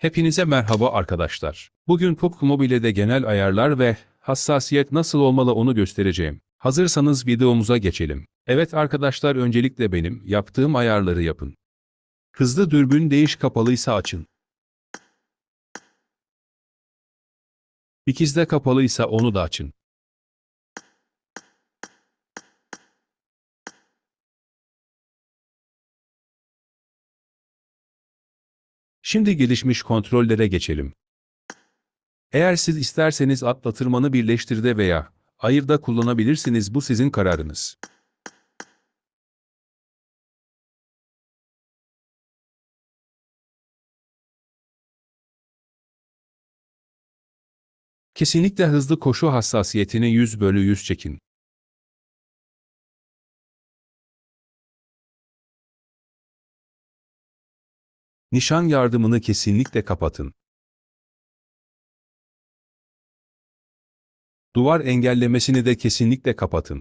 Hepinize merhaba arkadaşlar. Bugün PUBG Mobile'de genel ayarlar ve hassasiyet nasıl olmalı onu göstereceğim. Hazırsanız videomuza geçelim. Evet arkadaşlar öncelikle benim yaptığım ayarları yapın. Hızlı dürbün değiş kapalıysa açın. İkizde kapalıysa onu da açın. Şimdi gelişmiş kontrollere geçelim. Eğer siz isterseniz atla tırmanı birleştirde veya ayırda kullanabilirsiniz bu sizin kararınız. Kesinlikle hızlı koşu hassasiyetini 100 bölü 100 çekin. Nişan yardımını kesinlikle kapatın. Duvar engellemesini de kesinlikle kapatın.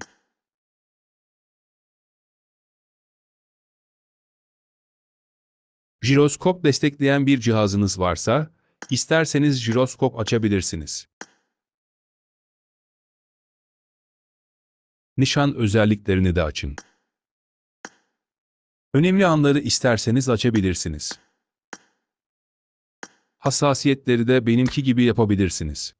Jiroskop destekleyen bir cihazınız varsa, isterseniz jiroskop açabilirsiniz. Nişan özelliklerini de açın. Önemli anları isterseniz açabilirsiniz. Hassasiyetleri de benimki gibi yapabilirsiniz.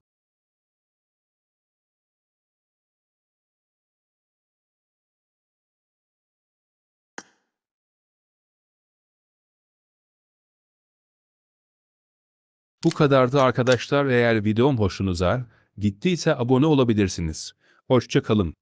Bu kadardı arkadaşlar eğer videom hoşunuza gittiyse abone olabilirsiniz. Hoşça kalın.